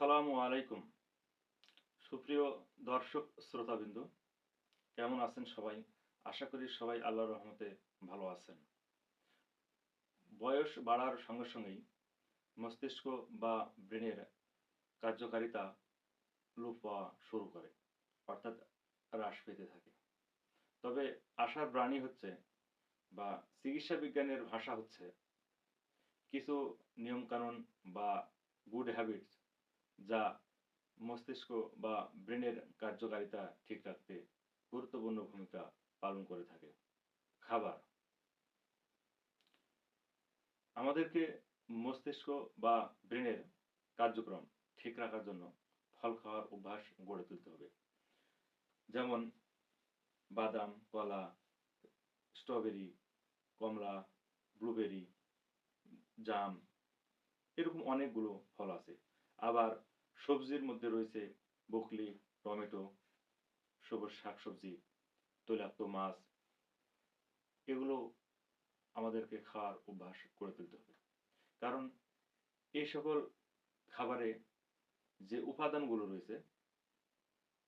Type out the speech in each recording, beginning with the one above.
আসসালামু আলাইকুম। সুপ্রিয় দর্শক শ্রোতাবিন্দু, কেমন আছেন সবাই? আশা করি সবাই আল্লাহর রহমতে ভালো আছেন। বয়স বাড়ার সঙ্গে সঙ্গেই মস্তিষ্ক বা ব্রেনের কার্যকারিতা লোপ পাওয়া শুরু করে, অর্থাৎ হ্রাস পেতে থাকে। তবে আশার প্রাণী হচ্ছে বা চিকিৎসা বিজ্ঞানের ভাষা হচ্ছে কিছু নিয়মকানুন বা গুড হ্যাবিটস যা মস্তিষ্ক বা ব্রেনের কার্যকারিতা ঠিক রাখতে গুরুত্বপূর্ণ ভূমিকা পালন করে থাকে। খাবার। আমাদেরকে মস্তিষ্ক বা ব্রেনের কার্যক্রম ঠিক রাখার জন্য ফল খাওয়ার অভ্যাস গড়ে তুলতে হবে। যেমন বাদাম, কলা, স্ট্রবেরি, কমলা, ব্লুবেরি, জাম, এরকম অনেকগুলো ফল আছে। আবার সবজির মধ্যে রয়েছে বকলি, টমেটো, সবুজ শাকসবজি, তৈলাক্ত মাছ। এগুলো আমাদেরকে খাওয়ার অভ্যাস করে তুলতে হবে। কারণ এই সকল খাবারে যে উপাদানগুলো রয়েছে,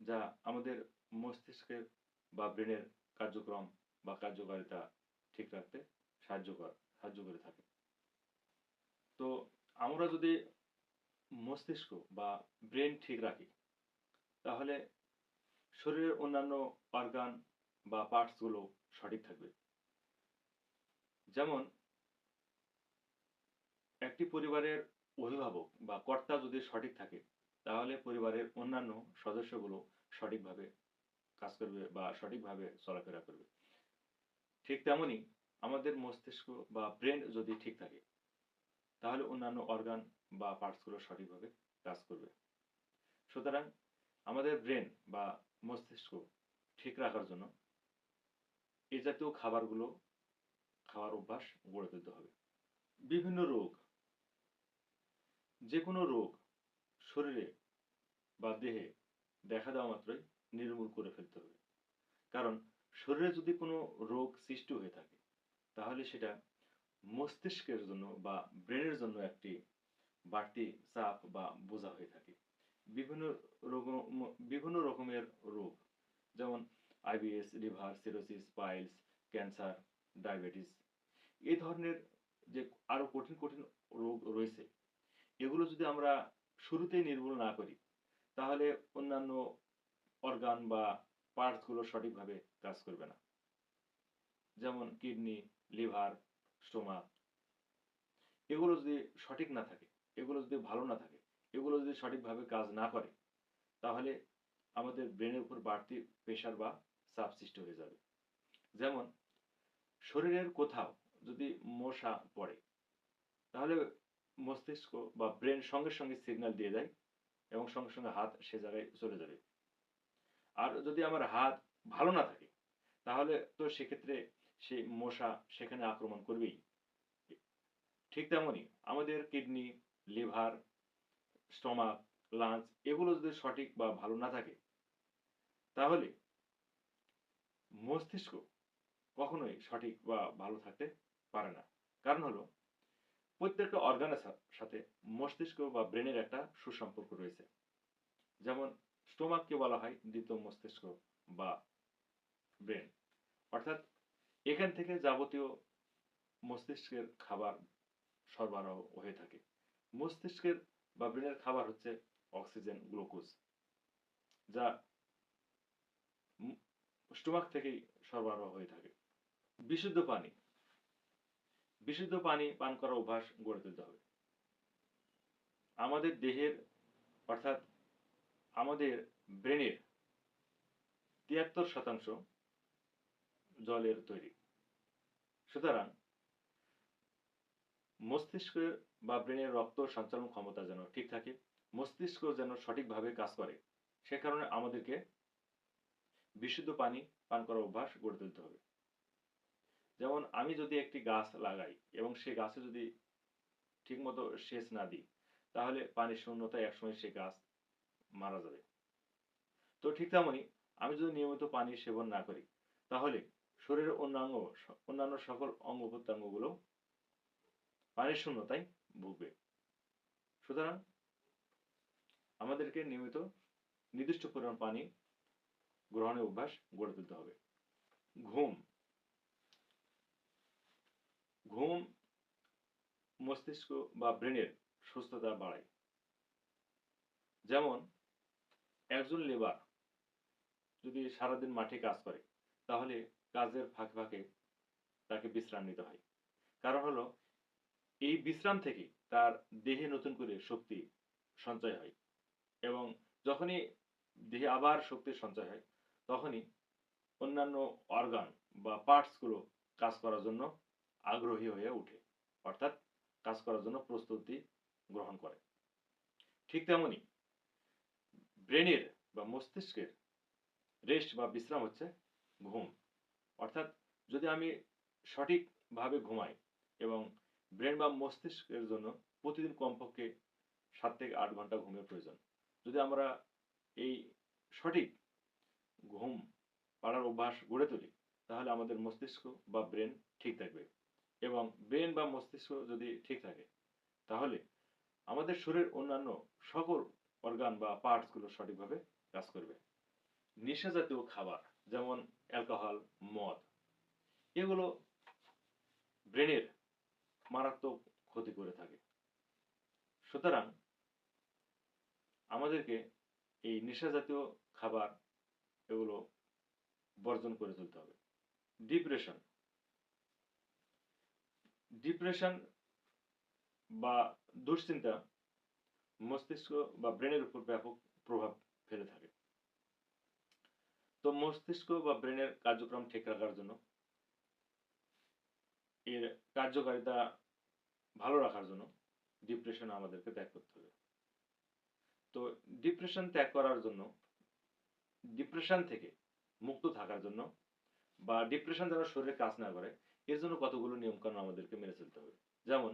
যা আমাদের মস্তিষ্কের বা ব্রেনের কার্যক্রম বা কার্যকারিতা ঠিক রাখতে সাহায্য কর, সাহায্য করে থাকে। তো আমরা যদি মস্তিষ্ক বা ব্রেন ঠিক রাখি। তাহলে শরীরের অন্যান্য অর্গান বা পার্টসগুলো সঠিক থাকবে। যেমন, একটি পরিবারের অভিভাবক বা কর্তা যদি সঠিক থাকে, তাহলে পরিবারের অন্যান্য সদস্যগুলো সঠিকভাবে কাজ করবে বা সঠিকভাবে চলাফেরা করবে। ঠিক তেমনি আমাদের মস্তিষ্ক বা ব্রেন যদি ঠিক থাকে তাহলে অন্যান্য অর্গান বা পার্টসগুলো সঠিকভাবে কাজ করবে। সুতরাং আমাদের ব্রেন বা মস্তিষ্ক ঠিক রাখার জন্য এ জাতীয় খাবারগুলো খাওয়ার অভ্যাস গড়ে তুলতে হবে। বিভিন্ন রোগ যে কোনো রোগ শরীরে বা দেহে দেখা দেওয়া মাত্রই নির্মূল করে ফেলতে হবে। কারণ শরীরে যদি কোনো রোগ সৃষ্টি হয়ে থাকে, তাহলে সেটা মস্তিষ্কের জন্য বা ব্রেনের জন্য একটি বাড়তি চাপ বা বোঝা হয়ে থাকে। বিভিন্ন রোগ বিভিন্ন রকমের রোগ, যেমন IBS liver, cirrhosis, piles, cancer, diabetes. এই ধরনের যে আরও কঠিন কঠিন রোগ রয়েছে, এগুলো যদি আমরা শুরুতেই নির্মূল না করি, তাহলে অন্যান্য অর্গান বা পার্টসগুলো সঠিকভাবে কাজ করবে না। যেমন কিডনি লিভার স্টোমাক এগুলো যদি সঠিক না থাকে, এগুলো যদি ভালো না থাকে, এগুলো যদি সঠিকভাবে কাজ না করে, তাহলে আমাদের ব্রেনের উপর বাড়তি প্রেশার বা চাপ সৃষ্টি হয়ে যাবে। যেমন, শরীরের কোথাও যদি মশা পড়ে, তাহলে মস্তিষ্ক বা ব্রেন সঙ্গে সঙ্গে সিগন্যাল দিয়ে দেয় এবং সঙ্গে সঙ্গে হাত সে জায়গায় চলে যাবে। আর যদি আমার হাত ভালো না থাকে, তাহলে তো সেক্ষেত্রে সেই মশা সেখানে আক্রমণ করবেই। ঠিক তেমনই আমাদের কিডনি, লিভার, স্টমাক লাঞ্চ এগুলো যদি সঠিক বা ভালো না থাকে, তাহলে মস্তিষ্ক কখনোই সঠিক বা ভালো থাকতে পারে না। কারণ হলো, প্রত্যেকটা অর্গানের সাথে মস্তিষ্ক বা ব্রেনের একটা সুসম্পর্ক রয়েছে। যেমন স্টোমাককে বলা হয় দ্বিতীয় মস্তিষ্ক বা ব্রেন অর্থাৎ এখান থেকে যাবতীয় মস্তিষ্কের খাবার সরবরাহ হয়ে থাকে। মস্তিষ্কের বা ব্রেনের খাবার হচ্ছে অক্সিজেন, গ্লুকোজ, যা স্টোমাক থেকেই সরবরাহ হয়ে থাকে। বিশুদ্ধ পানি বিশুদ্ধ পানি পান করার অভ্যাস গড়ে তুলতে হবে। আমাদের দেহের, অর্থাৎ আমাদের ব্রেনের তিয়াত্তর শতাংশ জলের তৈরি। সুতরাং মস্তিষ্কের বা ব্রেনের রক্ত সঞ্চালন ক্ষমতা যেন ঠিক থাকে, মস্তিষ্ক যেন সঠিকভাবে কাজ করে, সে কারণে আমাদেরকে বিশুদ্ধ পানি পান করার অভ্যাস গড়ে তুলতে হবে। যেমন আমি যদি একটি গাছ লাগাই এবং সে গাছে যদি ঠিকমতো সেচ না দিই, তাহলে পানির শূন্যতায় একসময় সে গাছ মারা যাবে। তো ঠিক তেমনই আমি যদি নিয়মিত পানি সেবন না করি, তাহলে শরীরের অন্যাঙ্গ অন্যান্য সকল অঙ্গ প্রত্যঙ্গগুলো পানির শূন্যতায় ভুগবে। সুতরাং আমাদেরকে নিয়মিত নির্দিষ্ট পরিমাণ পানি গ্রহণের অভ্যাস গড়ে তুলতে হবে। ঘুম। ঘুম মস্তিষ্ক বা ব্রেনের সুস্থতা বাড়ায়। যেমন, একজন লেবার যদি সারাদিন মাঠে কাজ করে, তাহলে কাজের ফাঁকে ফাঁকে তাকে বিশ্রাম নিতে হয়। কারণ হলো, এই বিশ্রাম থেকে তার দেহে নতুন করে শক্তি সঞ্চয় হয় এবং যখনই দেহে আবার শক্তির সঞ্চয় হয়, তখনই অন্যান্য অর্গান বা পার্টসগুলো কাজ করার জন্য আগ্রহী হয়ে ওঠে, অর্থাৎ কাজ করার জন্য প্রস্তুতি গ্রহণ করে। ঠিক তেমনি ব্রেনের বা মস্তিষ্কের রেস্ট বা বিশ্রাম হচ্ছে ঘুম। অর্থাৎ যদি আমি সঠিকভাবে ঘুমাই এবং ব্রেন বা মস্তিষ্কের জন্য প্রতিদিন কমপক্ষে সাত থেকে আট ঘণ্টা ঘুমের প্রয়োজন। যদি আমরা এই সঠিক ঘুম পাড়ার অভ্যাস গড়ে তুলি, তাহলে আমাদের মস্তিষ্ক বা ব্রেন ঠিক থাকবে এবং ব্রেন বা মস্তিষ্ক যদি ঠিক থাকে, তাহলে আমাদের শরীরের অন্যান্য সকল অর্গান বা পার্টসগুলো সঠিকভাবে কাজ করবে। নেশা জাতীয় খাবার যেমন অ্যালকোহল মদ। এগুলো ব্রেনের মারাত্মক ক্ষতি করে থাকে। সুতরাং আমাদেরকে এই নেশা জাতীয় খাবার এগুলো বর্জন করে তুলতে হবে। ডিপ্রেশন। ডিপ্রেশন বা দুশ্চিন্তা মস্তিষ্ক বা ব্রেনের উপর ব্যাপক প্রভাব ফেলে থাকে। তো মস্তিষ্ক বা ব্রেনের কার্যক্রম ঠিক রাখার জন্য এর কার্যকারিতা ভালো রাখার জন্য ডিপ্রেশন আমাদেরকে ত্যাগ করতে হবে। তো ডিপ্রেশন ত্যাগ করার জন্য ডিপ্রেশন থেকে মুক্ত থাকার জন্য বা ডিপ্রেশন যেন শরীরে কাজ না করে, এর জন্য কতগুলো নিয়মকানুন আমাদেরকে মেনে চলতে হবে। যেমন,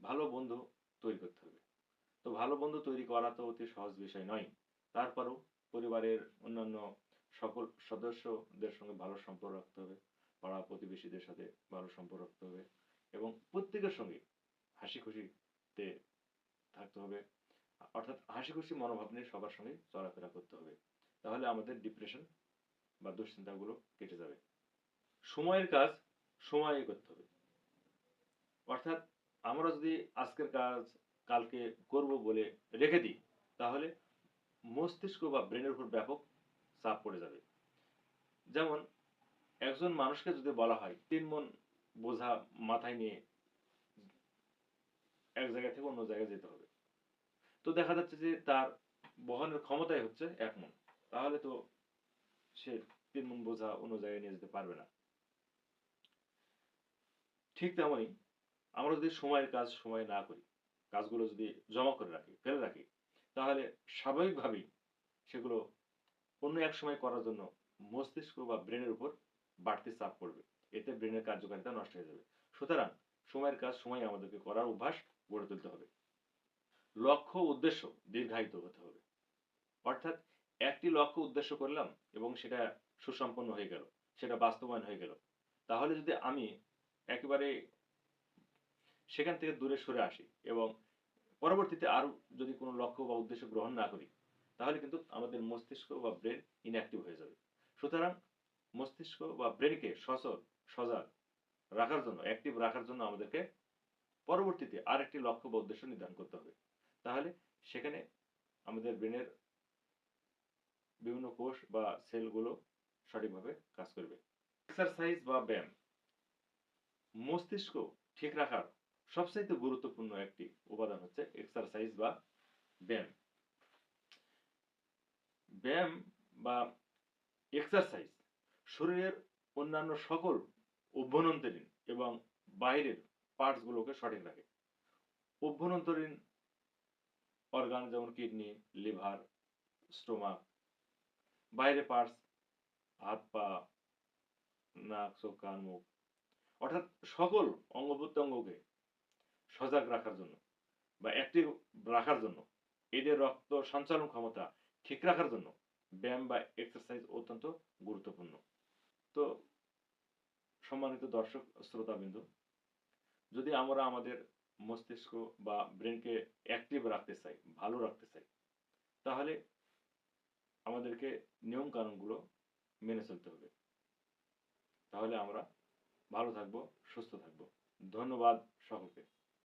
ভালো বন্ধু তৈরি করতে হবে। তো ভালো বন্ধু তৈরি করা তো অতি সহজ বিষয় নয়। তারপরও পরিবারের অন্যান্য সকল সদস্যদের সঙ্গে ভালো সম্পর্ক রাখতে হবে, পাড়া প্রতিবেশীদের সাথে ভালো সম্পর্ক রাখতে হবে এবং প্রত্যেকের সঙ্গে হাসি খুশিতে থাকতে হবে। অর্থাৎ হাসি খুশি মনোভাব নিয়ে সবার সঙ্গে চলাফেরা করতে হবে। তাহলে আমাদের ডিপ্রেশন বা দুশ্চিন্তাগুলো কেটে যাবে। সময়ের কাজ সময়ে করতে হবে। অর্থাৎ আমরা যদি আজকের কাজ কালকে করব বলে রেখে দিই, তাহলে মস্তিষ্ক বা ব্রেনের উপর ব্যাপক চাপ পড়ে যাবে। যেমন, একজন মানুষকে যদি বলা হয়, তিন মন বোঝা মাথায় নিয়ে এক জায়গা থেকে অন্য জায়গায় যেতে হবে। তো দেখা যাচ্ছে যে তার বহনের ক্ষমতাই হচ্ছে এক মন। তাহলে তো সে তিন মন বোঝা অন্য জায়গায় নিয়ে যেতে পারবে না। ঠিক তেমনই আমরা যদি সময়ের কাজ সময় না করি, কাজগুলো যদি জমা করে রাখি, ফেলে রাখি, তাহলে স্বাভাবিকভাবেই সেগুলো অন্য এক সময় করার জন্য মস্তিষ্ক বা ব্রেনের উপর বাড়তি চাপ পড়বে। এতে ব্রেনের কার্যকারিতা নষ্ট হয়ে যাবে। সুতরাং সময়ের কাজ সময় আমাদেরকে করার অভ্যাস গড়ে তুলতে হবে। লক্ষ্য উদ্দেশ্য দীর্ঘায়িত হতে হবে। অর্থাৎ একটি লক্ষ্য উদ্দেশ্য করলাম এবং সেটা সুসম্পন্ন হয়ে গেল, সেটা বাস্তবায়ন হয়ে গেল। তাহলে যদি আমি একেবারে সেখান থেকে দূরে সরে আসি এবং পরবর্তীতে আরও যদি কোনো লক্ষ্য বা উদ্দেশ্য গ্রহণ না করি তাহলে কিন্তু আমাদের মস্তিষ্ক বা ব্রেন ইনঅ্যাক্টিভ হয়ে যাবে। সুতরাং মস্তিষ্ক বা ব্রেনকে সচল, সজাগ রাখার জন্য অ্যাক্টিভ রাখার জন্য আমাদেরকে পরবর্তীতে আরেকটি লক্ষ্য বা উদ্দেশ্য নির্ধারণ করতে হবে। তাহলে সেখানে আমাদের ব্রেনের বিভিন্ন কোষ বা সেলগুলো সঠিকভাবে কাজ করবে। এক্সারসাইজ বা ব্যায়াম। মস্তিষ্ক ঠিক রাখার সবচাইতে গুরুত্বপূর্ণ একটি উপাদান হচ্ছে এক্সারসাইজ বা ব্যায়াম। ব্যায়াম বা এক্সারসাইজ শরীরের অন্যান্য সকল অভ্যন্তরীণ এবং বাইরের পার্টসগুলোকে সঠিক রাখে। অভ্যন্তরীণ অর্গান যেমন কিডনি লিভার স্টোমাক বাইরে পার্টস হাত পা, নাক, চোখ, কান, মুখ, অর্থাৎ সকল অঙ্গ প্রত্যঙ্গকে সজাগ রাখার জন্য বা অ্যাক্টিভ রাখার জন্য এদের রক্ত সঞ্চালন ক্ষমতা ঠিক রাখার জন্য ব্যায়াম বা এক্সারসাইজ অত্যন্ত গুরুত্বপূর্ণ। তো সম্মানিত দর্শক, শ্রোতাবিন্দু, যদি আমরা আমাদের মস্তিষ্ক বা ব্রেনকে অ্যাক্টিভ রাখতে চাই, ভালো রাখতে চাই, তাহলে আমাদেরকে নিয়ম কানুনগুলো মেনে চলতে হবে। তাহলে আমরা ভালো থাকব, সুস্থ থাকব। ধন্যবাদ সকলকে।